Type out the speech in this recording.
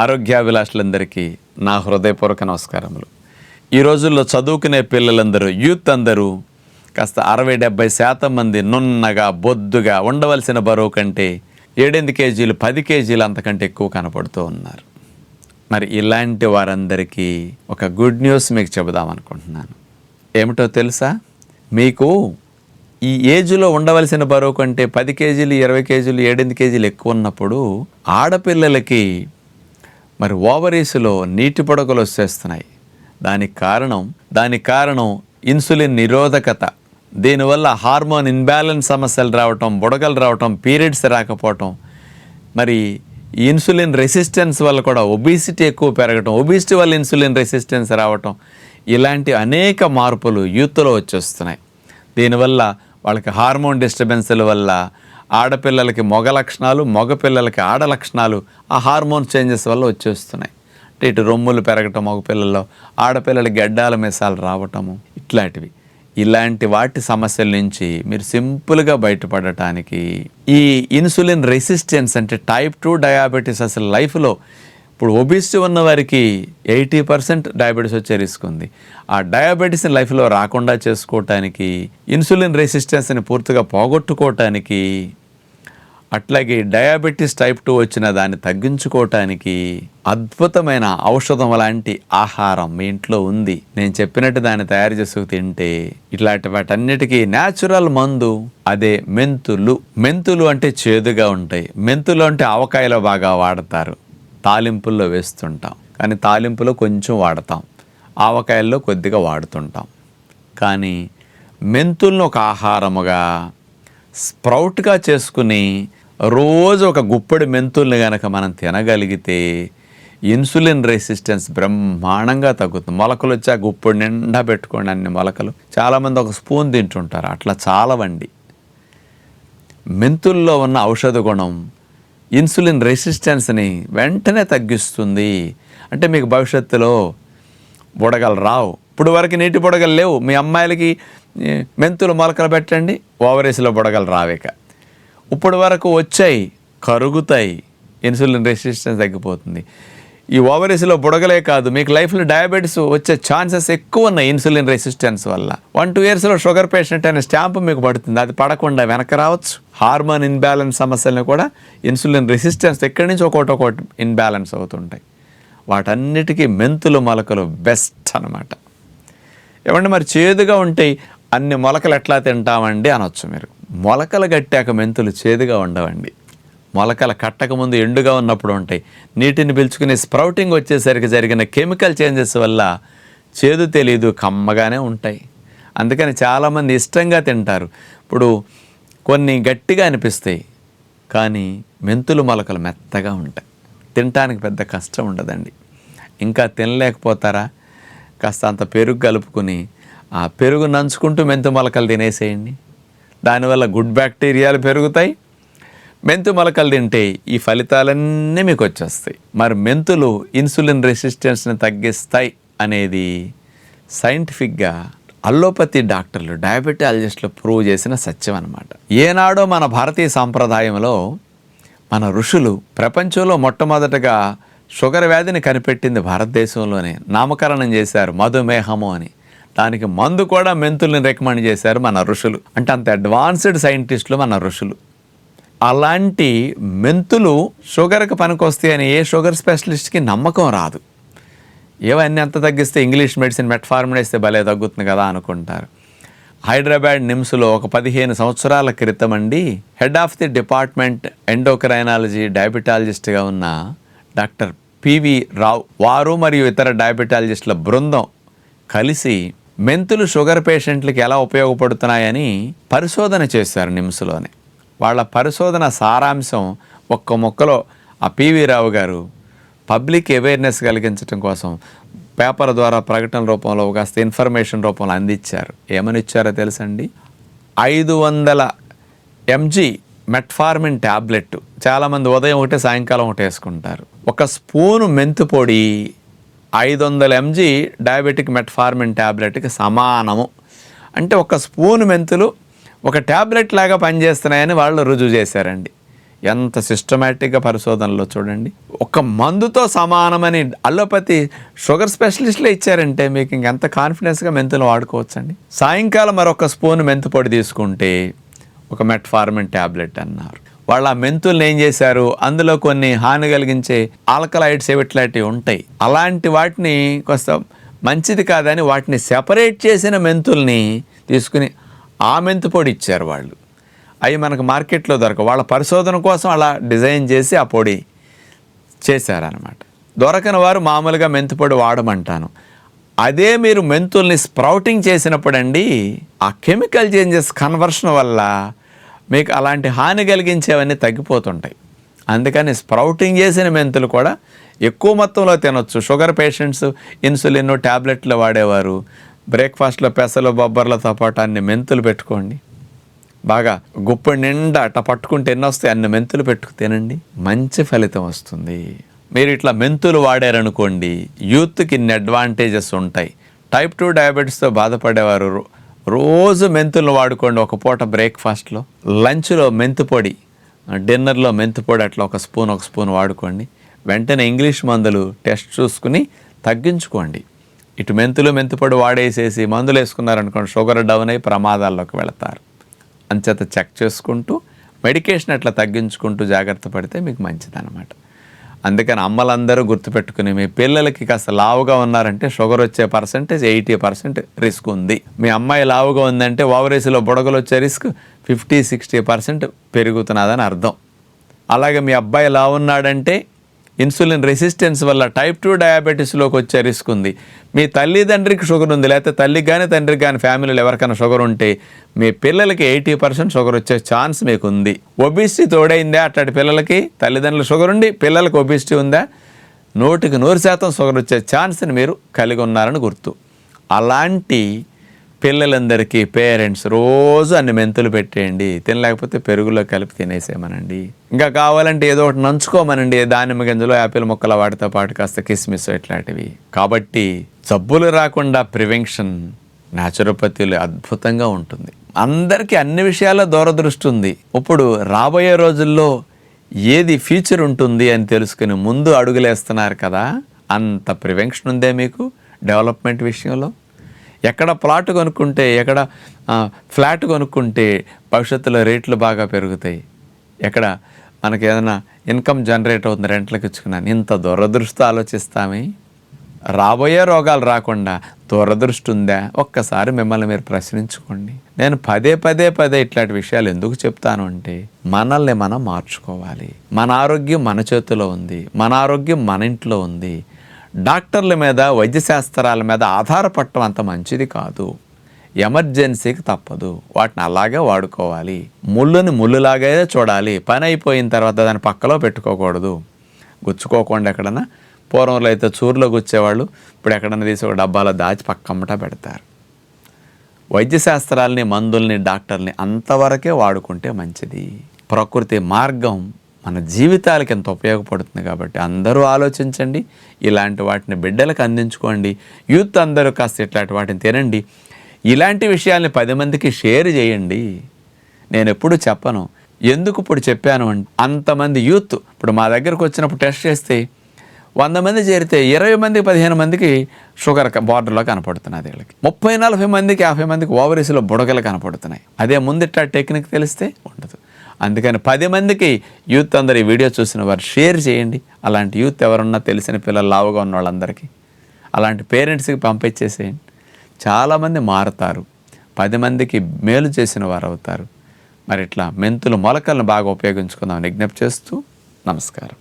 ఆరోగ్యాభిలాషులందరికీ నా హృదయపూర్వక నమస్కారములు. ఈ రోజుల్లో చదువుకునే పిల్లలందరూ యూత్ అందరూ కాస్త అరవై డెబ్బై శాతం మంది నున్నగా బొద్దుగా ఉండవలసిన బరువు కంటే ఏడెనిమిది కేజీలు పది కేజీలు అంతకంటే ఎక్కువ కనపడుతూ ఉన్నారు. మరి ఇలాంటి వారందరికీ ఒక గుడ్ న్యూస్ మీకు చెబుదాం అనుకుంటున్నాను. ఏమిటో తెలుసా? మీకు ఈ ఏజ్లో ఉండవలసిన బరువు కంటే పది కేజీలు ఇరవై కేజీలు ఏడెనిమిది కేజీలు ఎక్కువ ఉన్నప్పుడు ఆడపిల్లలకి మరి ఓవరీస్లో నీటి పొడకలు వచ్చేస్తున్నాయి. దానికి కారణం దానికి కారణం ఇన్సులిన్ నిరోధకత. దీనివల్ల హార్మోన్ ఇన్బ్యాలెన్స్ సమస్యలు రావటం బుడగలు రావటం పీరియడ్స్ రాకపోవటం. మరి ఈ ఇన్సులిన్ రెసిస్టెన్స్ వల్ల కూడా ఒబిసిటీ ఎక్కువ పెరగటం ఒబిసిటీ వల్ల ఇన్సులిన్ రెసిస్టెన్స్ రావటం ఇలాంటి అనేక మార్పులు యూత్లో వచ్చేస్తున్నాయి. దీనివల్ల వాళ్ళకి హార్మోన్ డిస్టర్బెన్స్ల వల్ల ఆడపిల్లలకి మగ లక్షణాలు మగపిల్లలకి ఆడ లక్షణాలు ఆ హార్మోన్ చేంజెస్ వల్ల వచ్చేస్తున్నాయి. అంటే ఇటు రొమ్ములు పెరగటం మగపిల్లల్లో ఆడపిల్లలకి గడ్డాల మీసాలు రావటము ఇట్లాంటివి. ఇలాంటి వాటి సమస్యల నుంచి మీరు సింపుల్గా బయటపడటానికి ఈ ఇన్సులిన్ రెసిస్టెన్స్ అంటే టైప్ టూ డయాబెటీస్ అసలు లైఫ్లో ఇప్పుడు ఒబిసిటీ ఉన్న వారికి ఎయిటీ పర్సెంట్ డయాబెటీస్ వచ్చే రిస్క్ ఉంది. ఆ డయాబెటీస్ని లైఫ్లో రాకుండా చేసుకోవటానికి ఇన్సులిన్ రెసిస్టెన్స్ని పూర్తిగా పోగొట్టుకోవటానికి అట్లాగే డయాబెటీస్ టైప్ టూ వచ్చిన దాన్ని తగ్గించుకోవటానికి అద్భుతమైన ఔషధం లాంటి ఆహారం మీ ఇంట్లో ఉంది. నేను చెప్పినట్టు దాన్ని తయారు చేసుకు తింటే ఇట్లాంటి వాటన్నిటికీ న్యాచురల్ మందు అదే మెంతులు. మెంతులు అంటే చేదుగా ఉంటాయి. మెంతులు అంటే ఆవకాయలో బాగా వాడతారు. తాలింపుల్లో వేస్తుంటాం. కానీ తాలింపులో కొంచెం వాడతాం. ఆవకాయల్లో కొద్దిగా వాడుతుంటాం. కానీ మెంతులను ఒక ఆహారముగా స్ప్రౌట్గా చేసుకుని రోజు ఒక గుప్పడి మెంతుల్ని కనుక మనం తినగలిగితే ఇన్సులిన్ రెసిస్టెన్స్ బ్రహ్మాండంగా తగ్గుతుంది. మొలకలు వచ్చి ఆ గుప్పడి నిండా పెట్టుకోండి అన్ని మొలకలు. చాలామంది ఒక స్పూన్ తింటుంటారు. అట్లా చాలవండి. మెంతుల్లో ఉన్న ఔషధ గుణం ఇన్సులిన్ రెసిస్టెన్స్ని వెంటనే తగ్గిస్తుంది. అంటే మీకు భవిష్యత్తులో బుడగలు రావు. ఇప్పుడు వరకు నీటి బుడగలు లేవు. మీ అమ్మాయిలకి మెంతులు మొలకలు పెట్టండి ఓవరేస్లో బుడగలు రావేక. ఇప్పుడు వరకు వచ్చాయి కరుగుతాయి ఇన్సులిన్ రెసిస్టెన్స్ తగ్గిపోతుంది. ఈ ఓవరీస్లో బుడగలే కాదు మీకు లైఫ్లో డయాబెటీస్ వచ్చే ఛాన్సెస్ ఎక్కువ ఉన్నాయి ఇన్సులిన్ రెసిస్టెన్స్ వల్ల. వన్ టూ ఇయర్స్లో షుగర్ పేషెంట్ అనే స్టాంప్ మీకు పడుతుంది. అది పడకుండా వెనక రావచ్చు. హార్మోన్ ఇన్బ్యాలెన్స్ సమస్యలను కూడా ఇన్సులిన్ రెసిస్టెన్స్ ఎక్కడి నుంచి ఒకటి ఒకటి ఇన్బ్యాలెన్స్ అవుతుంటాయి. వాటన్నిటికీ మెంతులు మొలకలు బెస్ట్ అన్నమాట. ఏమంటే మరి చేదుగా ఉంటాయి అన్ని మొలకలు ఎట్లా తింటామండి అనొచ్చు మీరు. మొలకలు గట్టాక మెంతులు చేదుగా ఉండవండి. మొలకల కట్టకముందు ఎండుగా ఉన్నప్పుడు ఉంటాయి. నీటిని పీల్చుకునే స్ప్రౌటింగ్ వచ్చేసరికి జరిగిన కెమికల్ చేంజెస్ వల్ల చేదు తెలీదు కమ్మగానే ఉంటాయి. అందుకని చాలామంది ఇష్టంగా తింటారు. ఇప్పుడు కొన్ని గట్టిగా అనిపిస్తాయి కానీ మెంతులు మొలకలు మెత్తగా ఉంటాయి. తినటానికి పెద్ద కష్టం ఉండదండి. ఇంకా తినలేకపోతారా? కాస్త అంత పెరుగు కలుపుకుని ఆ పెరుగు నంచుకుంటూ మెంతు మొలకలు తినేసేయండి. దానివల్ల గుడ్ బ్యాక్టీరియాలు పెరుగుతాయి మెంతు మొలకలు తింటే ఈ ఫలితాలన్నీ మీకు వచ్చేస్తాయి. మరి మెంతులు ఇన్సులిన్ రెసిస్టెన్స్ని తగ్గిస్తాయి అనేది సైంటిఫిక్గా అల్లోపతి డాక్టర్లు డయాబెటాలజిస్టులు ప్రూవ్ చేసిన సత్యం అనమాట ఏనాడో మన భారతీయ సాంప్రదాయంలో మన ఋషులు ప్రపంచంలో మొట్టమొదటగా షుగర్ వ్యాధిని కనిపెట్టింది భారతదేశంలోనే. నామకరణం చేశారు మధుమేహము అని. దానికి మందు కూడా మెంతుల్ని రికమెండ్ చేశారు మన ఋషులు. అంటే అంత అడ్వాన్స్డ్ సైంటిస్టులు మన ఋషులు. అలాంటి మెంతులు షుగర్కి పనికొస్తాయి అని ఏ షుగర్ స్పెషలిస్ట్కి నమ్మకం రాదు. ఏవన్నీ ఎంత తగ్గిస్తే ఇంగ్లీష్ మెడిసిన్ మెట్ఫార్మిన్ వేస్తే భలే తగ్గుతుంది కదా అనుకుంటారు. హైదరాబాద్ నిమ్స్లో ఒక పదిహేను సంవత్సరాల క్రితం అండి head of the department endocrinology డయాబెటాలజిస్ట్గా ఉన్న డాక్టర్ పివి రావు వారు మరియు ఇతర డయాబెటాలజిస్టుల బృందం కలిసి మెంతులు షుగర్ పేషెంట్లకి ఎలా ఉపయోగపడుతున్నాయని పరిశోధన చేశారు నిమ్స్లోనే. వాళ్ళ పరిశోధన సారాంశం ఒక్క మొక్కలో ఆ పివి రావు గారు పబ్లిక్ అవేర్నెస్ కలిగించడం కోసం పేపర్ ద్వారా ప్రకటన రూపంలో కాస్త ఇన్ఫర్మేషన్ రూపంలో అందించారు. ఏమని ఇచ్చారో తెలుసండి? ఐదు వందల ఎంజీ మెట్ఫార్మిన్ ట్యాబ్లెట్ చాలామంది ఉదయం ఒకటే సాయంకాలం ఒకటి వేసుకుంటారు. ఒక స్పూను మెంతు పొడి ఐదు వందల ఎంజీ డయాబెటిక్ మెట్ఫార్మిన్ ట్యాబ్లెట్కి సమానము. అంటే ఒక స్పూన్ మెంతులు ఒక ట్యాబ్లెట్ లాగా పనిచేస్తున్నాయని వాళ్ళు రుజువు చేశారండి. ఎంత సిస్టమేటిక్గా పరిశోధనలో చూడండి. ఒక మందుతో సమానమని అల్లోపతి షుగర్ స్పెషలిస్ట్లే ఇచ్చారంటే మీకు ఇంకెంత కాన్ఫిడెన్స్గా మెంతులు వాడుకోవచ్చండి. సాయంకాలం మరొక స్పూన్ మెంతు పొడి తీసుకుంటే ఒక మెట్ఫార్మిన్ ట్యాబ్లెట్ అన్నారు. వాళ్ళు ఆ మెంతుల్ని ఏం చేశారు? అందులో కొన్ని హాని కలిగించే ఆల్కలైడ్స్ ఇట్లాంటివి ఉంటాయి. అలాంటి వాటిని కొంత మంచిది కాదని వాటిని సెపరేట్ చేసిన మెంతుల్ని తీసుకుని ఆ మెంతు పొడి ఇచ్చారు వాళ్ళు. అవి మనకు మార్కెట్లో దొరకవు. వాళ్ళ పరిశోధన కోసం అలా డిజైన్ చేసి ఆ పొడి చేశారనమాట దొరకని వారు మామూలుగా మెంతుపొడి వాడమంటాను. అదే మీరు మెంతుల్ని స్ప్రౌటింగ్ చేసినప్పుడండి ఆ కెమికల్ చేంజెస్ కన్వర్షన్ వల్ల మీకు అలాంటి హాని కలిగించేవన్నీ తగ్గిపోతుంటాయి. అందుకని స్ప్రౌటింగ్ చేసిన మెంతులు కూడా ఎక్కువ మొత్తంలో తినొచ్చు. షుగర్ పేషెంట్స్ ఇన్సులిన్ ట్యాబ్లెట్లు వాడేవారు. బ్రేక్ఫాస్ట్లో పెసలు బొబ్బర్లతో పాటు అన్ని మెంతులు పెట్టుకోండి. బాగా గుప్ప నిండా అట్ట పట్టుకుంటే ఎన్ని వస్తాయి? అన్ని మెంతులు పెట్టుకు తినండి. మంచి ఫలితం వస్తుంది. మీరు ఇట్లా మెంతులు వాడారనుకోండి యూత్కి ఇన్ని అడ్వాంటేజెస్ ఉంటాయి. టైప్ టూ డయాబెటీస్తో బాధపడేవారు రోజు మెంతులు వాడుకోండి ఒక పూట బ్రేక్ఫాస్ట్లో. లంచ్లో మెంతు పొడి డిన్నర్లో మెంతు పొడి అట్లా ఒక స్పూన్ ఒక స్పూన్ వాడుకోండి. వెంటనే ఇంగ్లీష్ మందులు టెస్ట్ చూసుకుని తగ్గించుకోండి. ఇటు మెంతులు మెంతుపొడి వాడేసేసి మందులు వేసుకున్నారనుకోండి షుగర్ డౌన్ అయి ప్రమాదాల్లోకి వెళతారు. అంచేత చెక్ చేసుకుంటూ మెడికేషన్ అట్లా తగ్గించుకుంటూ జాగ్రత్త పడితే మీకు మంచిదన్నమాట. అందుకని అమ్మలందరూ గుర్తుపెట్టుకుని మీ పిల్లలకి కాస్త లావుగా ఉన్నారంటే షుగర్ వచ్చే పర్సెంటేజ్ ఎయిటీ పర్సెంట్ రిస్క్ ఉంది. మీ అమ్మాయి లావుగా ఉందంటే ఓవరేసీలో బుడగలు వచ్చే రిస్క్ ఫిఫ్టీ సిక్స్టీ పర్సెంట్ పెరుగుతున్నదని అర్థం. అలాగే మీ అబ్బాయి లావు ఉన్నాడంటే ఇన్సులిన్ రెసిస్టెన్స్ వల్ల టైప్ టూ డయాబెటీస్లోకి వచ్చే రిస్క్ ఉంది. మీ తల్లిదండ్రికి షుగర్ ఉంది లేకపోతే తల్లికి కానీ తండ్రికి కానీ ఫ్యామిలీలో ఎవరికైనా షుగర్ ఉంటే మీ పిల్లలకి ఎయిటీ పర్సెంట్ షుగర్ వచ్చే ఛాన్స్ మీకు ఉంది ఒబిసిటీ తోడైందా? అట్లాంటి పిల్లలకి తల్లిదండ్రులు షుగర్ ఉండి పిల్లలకి ఒబిసిటీ ఉందా? నూటికి నూరు శాతం షుగర్ వచ్చే ఛాన్స్ని మీరు కలిగి ఉన్నారని గుర్తు. అలాంటి పిల్లలందరికీ పేరెంట్స్ రోజు అన్ని మెంతులు పెట్టేయండి. తినలేకపోతే పెరుగులో కలిపి తినేసేమనండి ఇంకా కావాలంటే ఏదో ఒకటి నంచుకోమనండి. దానిమ్మ గింజలు యాపిల్ ముక్కల వాటితో పాటు కాస్త కిస్మిస్ ఇట్లాంటివి. కాబట్టి జబ్బులు రాకుండా ప్రివెన్షన్ న్యాచురోపతిలో అద్భుతంగా ఉంటుంది. అందరికీ అన్ని విషయాల్లో దూరదృష్టి ఉంది. ఇప్పుడు రాబోయే రోజుల్లో ఏది ఫ్యూచర్ ఉంటుంది అని తెలుసుకుని ముందు అడుగులేస్తున్నారు కదా అంత ప్రివెన్షన్ ఉందే మీకు డెవలప్మెంట్ విషయంలో? ఎక్కడ ప్లాట్ కొనుక్కుంటే ఎక్కడ ఫ్లాట్ కొనుక్కుంటే భవిష్యత్తులో రేట్లు బాగా పెరుగుతాయి. ఎక్కడ మనకి ఏదైనా ఇన్కమ్ జనరేట్ అవుతుంది రెంట్లకు ఇచ్చుకున్నాను ఇంత దురదృష్టి ఆలోచిస్తామే. రాబోయే రోగాలు రాకుండా దూరదృష్టి ఉందా? ఒక్కసారి మిమ్మల్ని మీరు ప్రశ్నించుకోండి. నేను పదే పదే పదే ఇట్లాంటి విషయాలు ఎందుకు చెప్తాను అంటే మనల్ని మనం మార్చుకోవాలి. మన ఆరోగ్యం మన చేతిలో ఉంది. మన ఆరోగ్యం మన ఇంట్లో ఉంది. డాక్టర్ల మీద వైద్య శాస్త్రాల మీద ఆధారపడటం అంత మంచిది కాదు. ఎమర్జెన్సీకి తప్పదు. వాటిని అలాగే వాడుకోవాలి. ముళ్ళుని ముళ్ళులాగే చూడాలి. పని అయిపోయిన తర్వాత దాన్ని పక్కలో పెట్టుకోకూడదు. గుచ్చుకోకుండా ఎక్కడన్నా పూర్వంలో అయితే చూరులో గుచ్చేవాళ్ళు ఇప్పుడు ఎక్కడన్నా తీసి ఒక డబ్బాలో దాచి పక్కమ్మట పెడతారు. వైద్య శాస్త్రాలని మందుల్ని డాక్టర్ని అంతవరకే వాడుకుంటే మంచిది. ప్రకృతి మార్గం మన జీవితాలకి ఎంత ఉపయోగపడుతుంది కాబట్టి అందరూ ఆలోచించండి. ఇలాంటి వాటిని బిడ్డలకు అందించుకోండి. యూత్ అందరూ కాస్త ఇట్లాంటి వాటిని తినండి. ఇలాంటి విషయాల్ని పది మందికి షేర్ చేయండి. నేను ఎప్పుడు చెప్పను. ఎందుకు ఇప్పుడు చెప్పాను అంటే అంతమంది యూత్ ఇప్పుడు మా దగ్గరకు వచ్చినప్పుడు టెస్ట్ చేస్తే వంద మంది చేరితే ఇరవై మందికి పదిహేను మందికి షుగర్ బార్డర్లో కనపడుతున్నది వీళ్ళకి. ముప్పై నలభై మందికి యాభై మందికి ఓవరీస్లో బుడగలు కనపడుతున్నాయి. అదే ముందు ఇట్లా టెక్నిక్ తెలిస్తే ఉండదు. అందుకని పది మందికి యూత్ అందరు ఈ వీడియో చూసిన వారు షేర్ చేయండి. అలాంటి యూత్ ఎవరన్నా తెలిసిన పిల్లలు లావుగా ఉన్న వాళ్ళందరికీ అలాంటి పేరెంట్స్కి పంపించేసేయండి. చాలామంది మారుతారు. పది మందికి మేలు చేసిన వారు అవుతారు. మరి ఇట్లా మెంతులు మొలకలను బాగా ఉపయోగించుకుందాం విజ్ఞప్తి చేస్తూ నమస్కారం.